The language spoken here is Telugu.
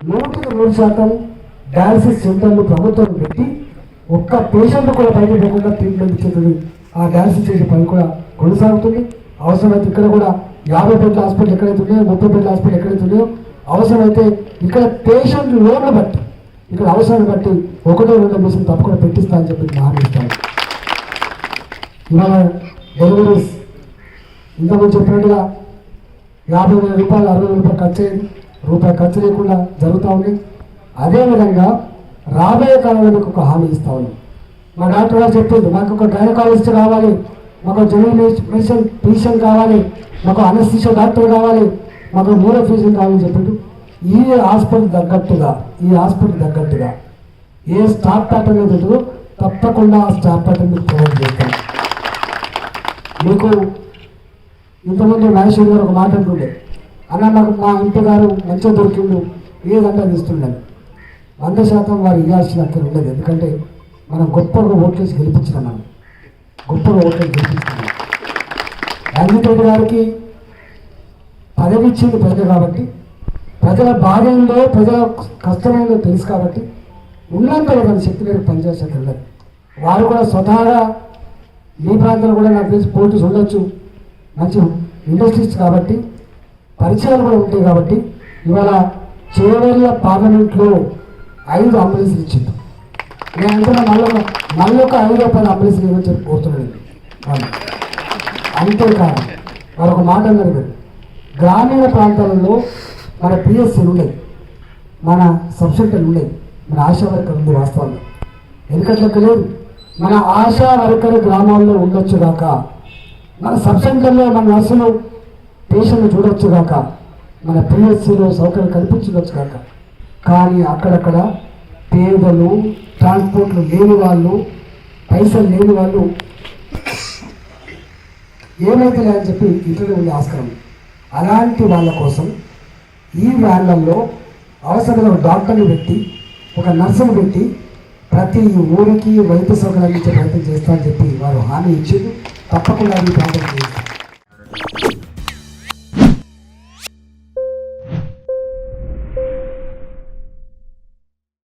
నూటికి నూరు శాతం డయాలసిస్ సెంటర్లు ప్రభుత్వం పెట్టి ఒక్క పేషెంట్ కూడా బయట పోకుండా ట్రీట్మెంట్ ఇచ్చేది ఆ డయాలసిస్ చేసే పని కూడా కొనసాగుతుంది. అవసరమైతే ఇక్కడ కూడా యాభై పెద్ద హాస్పిటల్ ఎక్కడైతే ఉన్నాయో ముప్పై పెద్ద హాస్పిటల్ ఎక్కడైతే ఉన్నాయో అవసరమైతే ఇక్కడ పేషెంట్ లోన్లు బట్టి ఇక్కడ అవసరాన్ని బట్టి ఒకటో రెండో మిషన్ తప్పకుండా పెట్టిస్తా అని చెప్పి నేను ఇవాళ డెలివరీస్ ఇంతకుముందు చెప్పినట్టుగా యాభై వేల రూపాయలు అరవై రూపాయలు ఖర్చు అయింది. రూపాయి ఖర్చు లేకుండా జరుగుతూ ఉంది. అదేవిధంగా రాబోయే కాలంలో మీకు ఒక హామీ ఇస్తా ఉన్నాం. మా డాక్టర్ గారు చెప్పింది మాకు ఒక గైనకాలజిస్ట్ కావాలి మాకు జనరల్ మెడిసిన్ ఫిజిషియన్ కావాలి మాకు అనస్థిషియా డాక్టర్ కావాలి మాకు న్యూరో ఫిజిషియన్ కావాలని చెప్పిండు. ఈ హాస్పిటల్ తగ్గట్టుగా ఈ హాస్పిటల్ తగ్గట్టుగా ఏ స్టాఫ్ ప్యాటర్న్ ఏదో తప్పకుండా ఆ స్టాఫ్ ప్యాటర్న్ మీకు ప్రొవైడ్ చేస్తాం. మీకు ఇంతకుముందు నాగేశ్వరి గారు ఒక మాట అంటుండే అన్న నాకు మా ఇంటి గారు మంచిగా దొరికిండు. ఏదంటే అది ఇస్తుండదు వంద శాతం వారు ఇవ్వాల్సిన అక్కడ ఉండదు. ఎందుకంటే మనం గొప్పగా ఓట్లేసి గెలిపించినాం మనం. గొప్పగా ఓట్లేసి గెలిపించినాం రంజిత్ గారికి పదవి ఇచ్చింది ప్రజలు కాబట్టి ప్రజల బాధ్యంలో ప్రజల కష్టమైందో తెలుసు కాబట్టి ఉన్నంత వాళ్ళ శక్తి మీద పనిచేసేది ఉండదు వారు కూడా స్వతహాగా మీ ప్రాంతంలో కూడా నాకు తెలిసి పోటీస్ ఉండొచ్చు. మంచి ఇండస్ట్రీస్ కాబట్టి పరిచయాలు కూడా ఉంటాయి కాబట్టి ఇవాళ చేవెళ్ళ పార్లమెంట్లో ఐదు అంబులెన్స్లు ఇచ్చింది. నేను అంటున్నా మళ్ళీ మళ్ళీ ఒక ఐదు రూపాయల అంబులెన్స్లు ఇవ్వని చెప్పి కోరుతున్నాను వాళ్ళు అంతేకాదు వారు ఒక మాట అన్నారు గ్రామీణ ప్రాంతాలలో మన పిఎస్సీలు ఉన్నాయి మన సబ్సెంటర్లు సెంటర్లు మన ఆశా వర్కర్ ఉంది వాస్తవంలో ఎందుకంటే లేదు. మన ఆశా వర్కర్ గ్రామాల్లో ఉండొచ్చు కాక మన సబ్సెంటర్లో మన నర్సులు పేషెంట్ చూడొచ్చుగాక మన పిఎస్సీలో సౌకర్యం కల్పించవచ్చు కాక కానీ అక్కడక్కడ పేదలు ట్రాన్స్పోర్ట్లు లేని వాళ్ళు పైసలు లేని వాళ్ళు ఏమైతే అని చెప్పి ఇంట్లో ఉండే ఆస్కారం. అలాంటి వాళ్ళ కోసం ఈ వ్యాన్లలో అవసరమైన డాక్టర్ని పెట్టి ఒక నర్సును పెట్టి ప్రతి ఊరికి వైద్య సౌకర్యం ఇచ్చే ప్రయత్నం చేస్తామని చెప్పి వారు హామీ ఇచ్చింది తప్పకుండా ఈ ప్రాంతం చేస్తారు